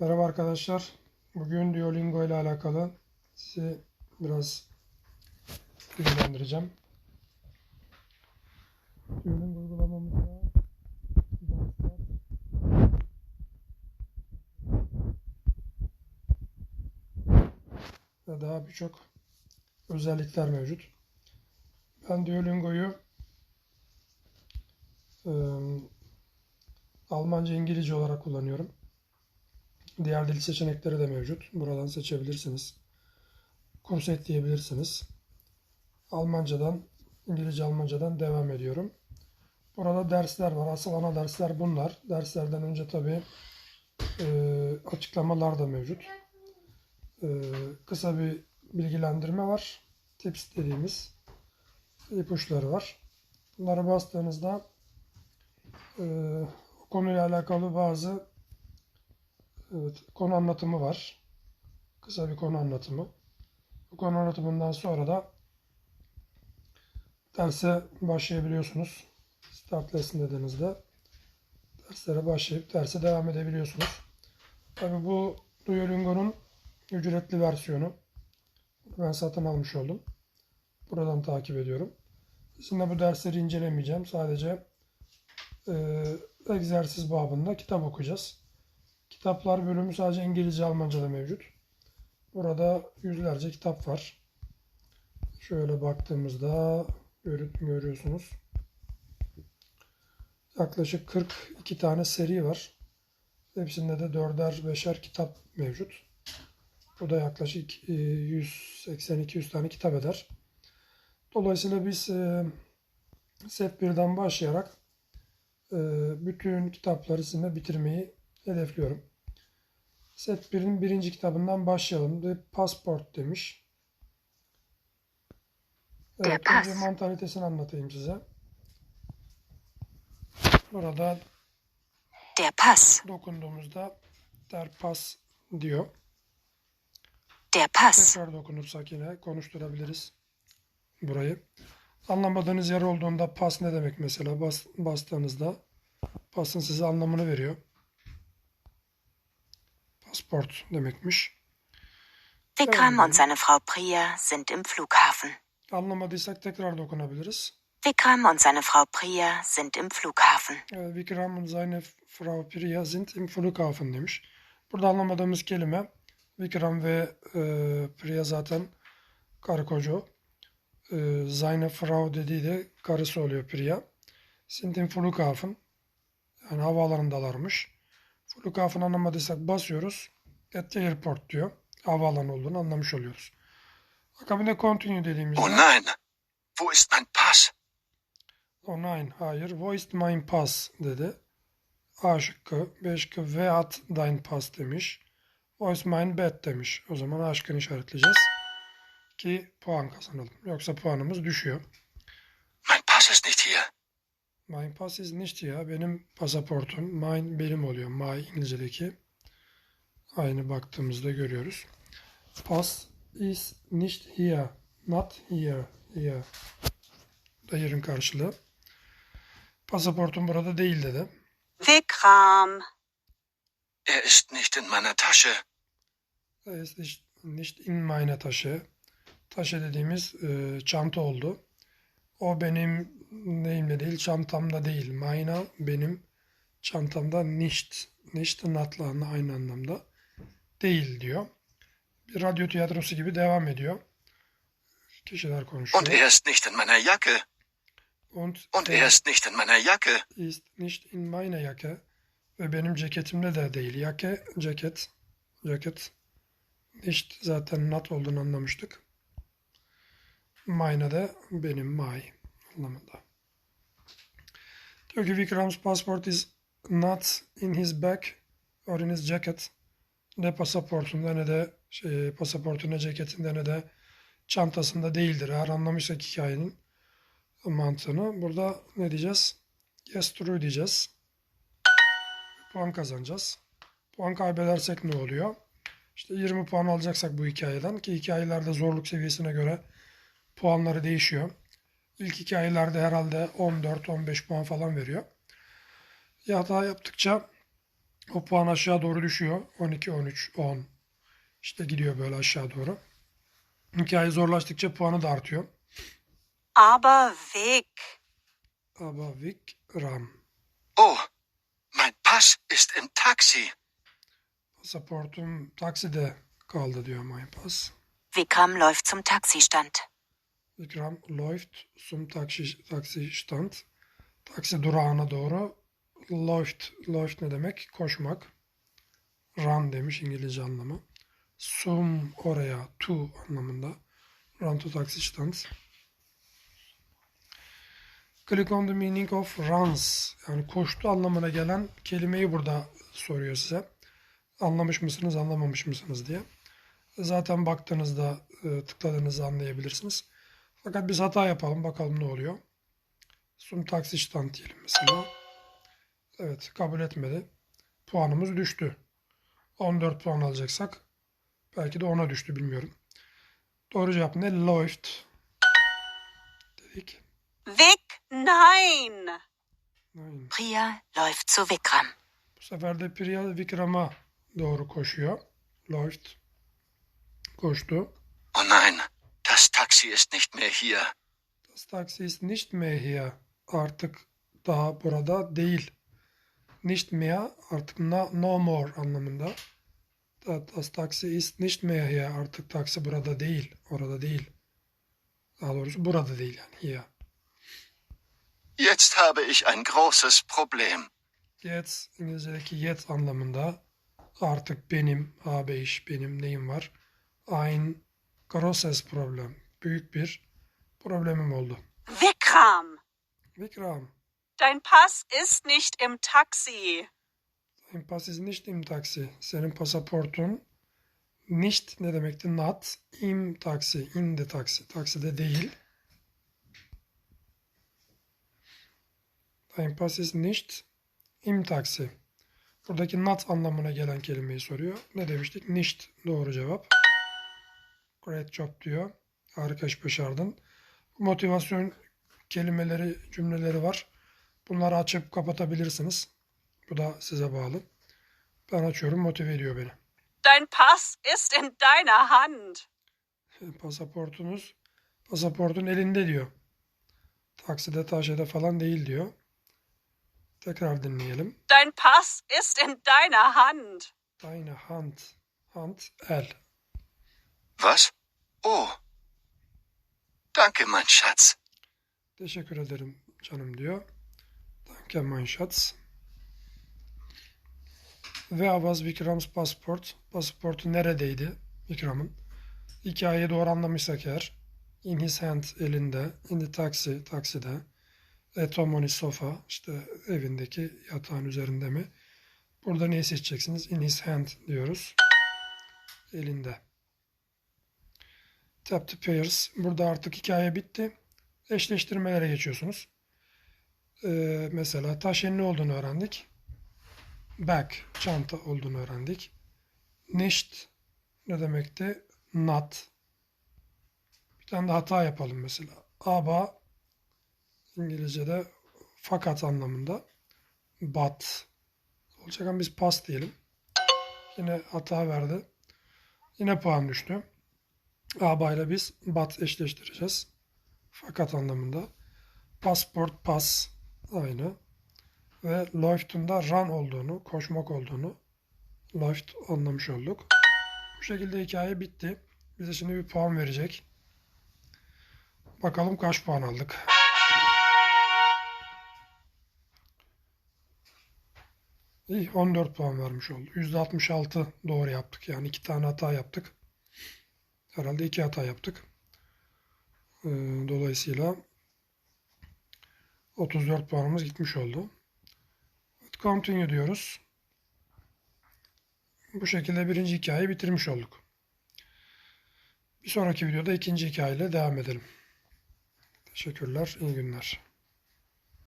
Merhaba arkadaşlar. Bugün Duolingo ile alakalı sizi biraz bilgilendireceğim. Duolingo uygulamamızda ve daha birçok özellikler mevcut. Ben Duolingo'yu ıı, Almanca, İngilizce olarak kullanıyorum. Diğer dil seçenekleri de mevcut. Buradan seçebilirsiniz. Kurs ekleyebilirsiniz. Almancadan, İngilizce Almancadan devam ediyorum. Burada dersler var. Asıl ana dersler bunlar. Derslerden önce tabii e, açıklamalar da mevcut. E, kısa bir bilgilendirme var. Tips dediğimiz ipuçları var. Bunları bastığınızda e, konuyla alakalı bazı Evet, konu anlatımı var. Kısa bir konu anlatımı. Bu konu anlatımından sonra da derse başlayabiliyorsunuz. Start lesson dediğinizde derslere başlayıp derse devam edebiliyorsunuz. Tabi bu Duolingo'nun ücretli versiyonu. Ben satın almış oldum. Buradan takip ediyorum. Şimdi bu dersleri incelemeyeceğim. Sadece e, egzersiz babında kitap okuyacağız. Kitaplar bölümü sadece İngilizce, Almanca'da mevcut. Burada yüzlerce kitap var. Şöyle baktığımızda görüyorsunuz. Yaklaşık 42 tane seri var. Hepsinde de dörder beşer kitap mevcut. Bu da yaklaşık 180-200 tane kitap eder. Dolayısıyla biz e, set 1'den başlayarak e, bütün kitapları sizinle bitirmeyi hedefliyorum. Set 1'in birinci kitabından başlayalım. The Passport demiş. Evet, önce mantalitesini anlatayım size. Burada Der Pass. dokunduğumuzda der Pass diyor. Der Pass. Tekrar dokunursak yine konuşturabiliriz burayı. Anlamadığınız yer olduğunda pas ne demek mesela bas, bastığınızda pasın size anlamını veriyor. Pasport demekmiş. Vikram und seine Frau Priya sind im Flughafen. Anlamadıysak tekrar dokunabiliriz. Vikram und seine Frau Priya sind im Flughafen. Äh, Vikram und seine Frau Priya sind im Flughafen demiş. Burada anlamadığımız kelime Vikram ve e, Priya zaten karı koca. E, seine Frau dediği de karısı oluyor Priya. Sind im Flughafen. Yani havaalanındalarmış. Flughafen anlamadıysak basıyoruz. At the airport diyor. Havaalanı olduğunu anlamış oluyoruz. Akabinde continue dediğimizde Oh nein! Wo ist mein Pass? O nein, hayır. Wo ist mein Pass dedi. A şıkkı, B şıkkı, Wer hat dein Pass demiş. Wo ist mein Bett demiş. O zaman A şıkkını işaretleyeceğiz. Ki puan kazanalım. Yoksa puanımız düşüyor. Mein Pass ist nicht hier. Mein Pass is nicht ya. Benim pasaportum. Mine benim oluyor. My İngilizce'deki. Aynı baktığımızda görüyoruz. Pass is nicht here. Not here. Here. Yerin karşılığı. Pasaportum burada değil dedi. Vikram. Er ist nicht in meiner Tasche. Er ist nicht, nicht in meine Tasche. Taşı dediğimiz e, çanta oldu. O benim neyimde değil, çantamda değil. Meine benim çantamda nicht. Nicht not'la aynı anlamda. Değil diyor. Bir radyo tiyatrosu gibi devam ediyor. Kişiler konuşuyor. Und er ist nicht in meiner Jacke. Und, Und er ist nicht in meiner Jacke. ist nicht in meine Jacke. Ve benim ceketimde de değil. Jacke, ceket, ceket. Nicht zaten not olduğunu anlamıştık. Meine de benim, my anlamında. Diyor Vikram's passport is not in his bag or in his jacket. Ne pasaportunda ne de şey, pasaportu ne ceketinde ne de çantasında değildir. Eğer anlamışsak hikayenin mantığını. Burada ne diyeceğiz? Yes true diyeceğiz. Puan kazanacağız. Puan kaybedersek ne oluyor? İşte 20 puan alacaksak bu hikayeden ki hikayelerde zorluk seviyesine göre puanları değişiyor. İlk hikayelerde herhalde 14-15 puan falan veriyor. Ya hata yaptıkça O puan aşağı doğru düşüyor. 12, 13, 10. İşte gidiyor böyle aşağı doğru. Hikaye zorlaştıkça puanı da artıyor. Aber weg. Aber Vikram. Oh, mein Pass ist im Taxi. Pasaportum takside kaldı diyor mein Pass. Vikram läuft zum Taxistand. Vikram läuft zum Taxi, Taxistand. Taksi durağına doğru. Läuft, läuft ne demek? Koşmak. Run demiş İngilizce anlamı. Zum oraya, to anlamında. Run to Taxistand. Click on the meaning of runs. Yani koştu anlamına gelen kelimeyi burada soruyor size. Anlamış mısınız, anlamamış mısınız diye. Zaten baktığınızda e, tıkladığınızda anlayabilirsiniz. Fakat biz hata yapalım bakalım ne oluyor. Sum taksi stand diyelim mesela. Evet kabul etmedi. Puanımız düştü. 14 puan alacaksak belki de 10'a düştü bilmiyorum. Doğru cevap ne? Läuft dedik. Weg, nein. Aynen. Priya läuft zu Vikram. Bu sefer de Priya Vikram'a doğru koşuyor. Läuft. Koştu. Oh nein, das Taxi ist nicht mehr hier. Das Taxi ist nicht mehr hier. Artık daha burada değil. Nicht mehr artık no, no more anlamında. Da- Das Taxi ist nicht mehr hier. Artık taksi burada değil. Orada değil. Daha doğrusu burada değil yani. Here. Jetzt habe ich ein großes Problem. Yet İngilizce'deki yet anlamında artık benim, habe ich, benim neyim var? Ein großes Problem. Büyük bir problemim oldu. Vikram, Vikram, dein Pass ist nicht im Taxi. Dein Pass ist nicht im Taxi. Senin pasaportun nicht ne demekti? Not im taksi. In the taxi. Takside değil. Dein Pass ist nicht im taksi. Buradaki not anlamına gelen kelimeyi soruyor. Ne demiştik? Nicht doğru cevap. Great job diyor. Harika iş başardın. Motivasyon kelimeleri, cümleleri var. Bunları açıp kapatabilirsiniz. Bu da size bağlı. Ben açıyorum, motive ediyor beni. Dein Pass ist in deiner Hand. Pasaportunuz, pasaportun elinde diyor. Takside, taşede falan değil diyor. Tekrar dinleyelim. Dein Pass ist in deiner Hand. Deine Hand, Hand, el. Was? Oh. Danke, mein Schatz. Teşekkür ederim canım diyor. Danke mein Schatz. Ve Avaz Vikram's passport. Pasaportu neredeydi Vikram'ın? Hikayeyi doğru anlamışsak eğer. In his hand elinde. In the taxi takside. At home on his sofa işte evindeki yatağın üzerinde mi? Burada neyi seçeceksiniz? In his hand diyoruz. Elinde. Tap to pairs. Burada artık hikaye bitti eşleştirmelere geçiyorsunuz. Ee, mesela taşın ne olduğunu öğrendik. Bag, çanta olduğunu öğrendik. Nicht ne demekti? Not. Bir tane de hata yapalım mesela. Aba İngilizce'de fakat anlamında. But olacak ama biz pas diyelim. Yine hata verdi. Yine puan düştü. Aba ile biz but eşleştireceğiz fakat anlamında. Passport pas aynı. Ve läuft'un da run olduğunu, koşmak olduğunu läuft anlamış olduk. Bu şekilde hikaye bitti. Bize şimdi bir puan verecek. Bakalım kaç puan aldık. İyi 14 puan vermiş oldu. %66 doğru yaptık. Yani iki tane hata yaptık. Herhalde iki hata yaptık. Ee, Dolayısıyla 34 puanımız gitmiş oldu. Continue diyoruz. Bu şekilde birinci hikayeyi bitirmiş olduk. Bir sonraki videoda ikinci hikayeyle devam edelim. Teşekkürler, iyi günler.